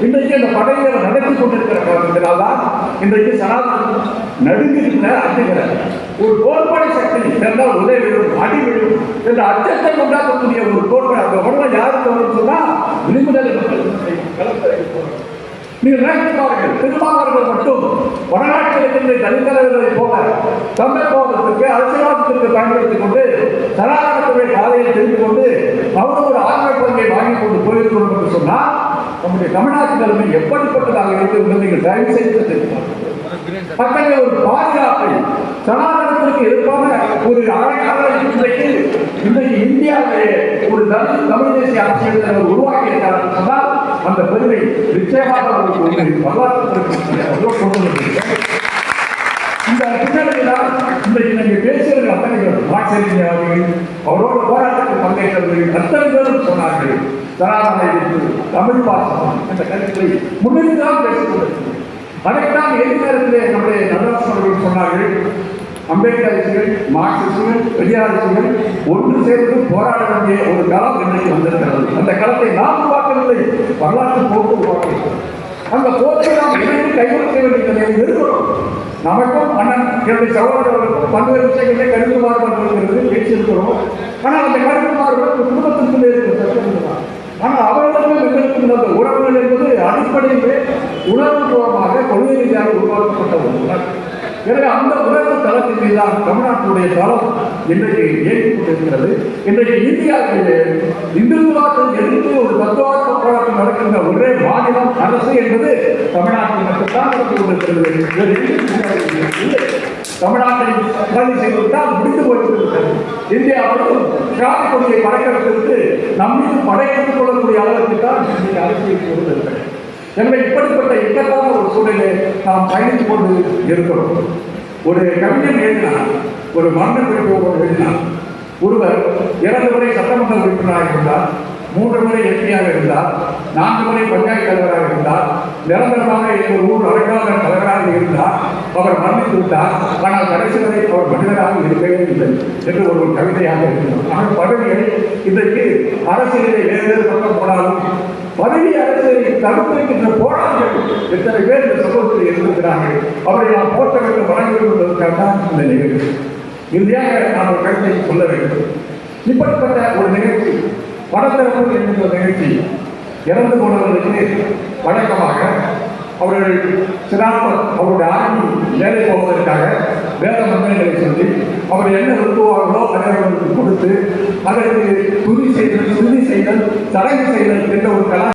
இன்றைக்கு அந்த படைகளை நடத்தி கொண்டிருக்கிற காரணத்தினால்தான் இன்றைக்கு சனாதனம் நடுங்குகின்ற அஞ்சுகிற ஒரு கோட்பாடு சக்தி சென்றால் உதவி விழும் அடி விழும் என்ற அச்சத்தை உண்டாக்கக்கூடிய ஒரு கோட்பாடு அந்த உடனே யாருக்கு வரும் சொன்னால் விளிம்புதலை மக்கள் கலந்தரை போறாங்க நீங்கள் திருமாவர்கள் மட்டும் வடநாட்டில் இருக்கின்ற தனித்தலைவர்களை போல தமிழ் போவதற்கு அரசியலாளத்திற்கு பயன்படுத்திக் கொண்டு சனாதனத்துடைய பாதையை தெரிந்து கொண்டு அவர் ஒரு ஆண்மை பங்கை வாங்கி கொண்டு போயிருக்கிறோம் என்று சொன்னால் நம்முடைய தமிழ்நாட்டு நிலைமை எப்படிப்பட்டதாக இருக்கிறது நீங்கள் தயவு செய்து தெரிவித்தார்கள் அத்தகைய ஒரு பாதுகாப்பை சனாதனத்திற்கு எதிர்ப்பான ஒரு அழகான இன்றைக்கு இன்றைக்கு இந்தியாவிலே ஒரு தமிழ் தமிழ் தேசிய அரசியல் தலைவர் உருவாக்கி இருக்கிறார் சொன்னால் அந்த பெருமை நிச்சயமாக அவருக்கு வரலாற்று இந்த பின்னணியில் இன்றைக்கு நீங்கள் பேசுகிற அத்தனை ஆச்சரியம் மார்க்சிய அவர்கள் அவரோட போராட்டத்தில் பங்கேற்றவர்கள் அத்தனை பேரும் சொன்னார்கள் சனாதன எதிர்ப்பு தமிழ் பாசம் என்ற கருத்தை முன்னிட்டுதான் தான் அதைத்தான் எது நேரத்திலே நம்முடைய நடராசன் சொன்னார்கள். அம்பேத்கர் மார்க்சிஸ்டுகள் பெரியாரிசுகள் ஒன்று சேர்ந்து போராட வேண்டிய ஒரு களம் இன்றைக்கு வந்திருக்கிறது. அந்த களத்தை நாம் உருவாக்கவில்லை வரலாற்று போக்கு உருவாக்குகிறோம் அந்த போக்கை நாம் இணைந்து கைவிட வேண்டிய நிலையில் இருக்கிறோம். நமக்கும் அண்ணன் என்னுடைய சகோதரர்களுக்கும் பல்வேறு விஷயங்களை கருத்து மாறுபாடு இருக்கிறது பேசியிருக்கிறோம் ஆனால் அந்த கருத்து மாறுபாடு குடும்பத்திற்குள்ளே இருக்கிற சட்டம் ஆனால் அவர்களுக்கும் எங்களுக்கும் அந்த உறவுகள் என்பது அடிப்படையிலே உணர்வுபூர்வமாக கொள்கை ரீதியாக உருவாக்கப்பட்ட ஒரு உணர்வு எனவே அந்த உணர்வு தளத்தின் தான் தமிழ்நாட்டுடைய தளம் இன்றைக்கு இயங்கிக் கொண்டிருக்கிறது. இன்றைக்கு இந்தியாவிலே இந்துத்துவாக்கள் எதிர்த்து ஒரு தத்துவார்த்த போராட்டம் நடக்கின்ற ஒரே மாநிலம் அரசு என்பது தமிழ்நாட்டில் மட்டும்தான் நடந்து கொண்டிருக்கிறது. தமிழ்நாட்டை செய்துவிட்டால் முடிந்து போயிருக்கிறது இந்தியா முழுவதும் ஜாதி கொடியை படைக்கிறதுக்கு நம்மீது படைத்துக் கொள்ளக்கூடிய அளவுக்கு தான் இன்றைக்கு அரசியல் இருந்திருக்கிறது எனவே இப்படிப்பட்ட இக்கட்டான ஒரு சூழ்நிலை நாம் பயணித்து கொண்டு இருக்கிறோம். ஒரு கவிஞன் எழுதினார் ஒரு மரண குறிப்பு எழுதினார். ஒருவர் இரண்டு முறை சட்டமன்ற உறுப்பினராக இருந்தார் மூன்று முறை எம்பியாக இருந்தார் நான்கு முறை பஞ்சாயத்து தலைவராக இருந்தார் நிரந்தரமாக ஒரு ஊர் அழைக்காத தலைவராக இருந்தார் அவர் மரணித்து விட்டார் ஆனால் கடைசி வரை அவர் மனிதராக இருக்கவே இல்லை என்று ஒரு கவிதையாக இருக்கிறார் ஆனால் பதவிகள் இன்றைக்கு அரசியலை வேறு பக்கம் போனாலும் பதவி அரசியலை தடுத்திருக்கின்ற போராட்டம் எத்தனை பேர் இந்த சமூகத்தில் இருந்திருக்கிறார்கள்? அவரை நாம் போட்ட வேண்டும் வழங்க வேண்டும் என்பதற்காக தான் இந்த நிகழ்வு. இறுதியாக நான் ஒரு கருத்தை சொல்ல வேண்டும். இப்படிப்பட்ட ஒரு நிகழ்ச்சி படத்திறப்பு என்கின்ற நிகழ்ச்சி இறந்து போனவர்களுக்கு வழக்கமாக அவர்கள் சிறாப்பர் அவருடைய ஆர்மி வேலை போவதற்காக வேத மந்திரங்களை சொல்லி அவர் என்ன விரும்புவார்களோ அனைவர்களுக்கு கொடுத்து அதற்கு துணி செய்தல் துதி செய்தல் சடங்கு செய்தல் என்ற ஒரு கலா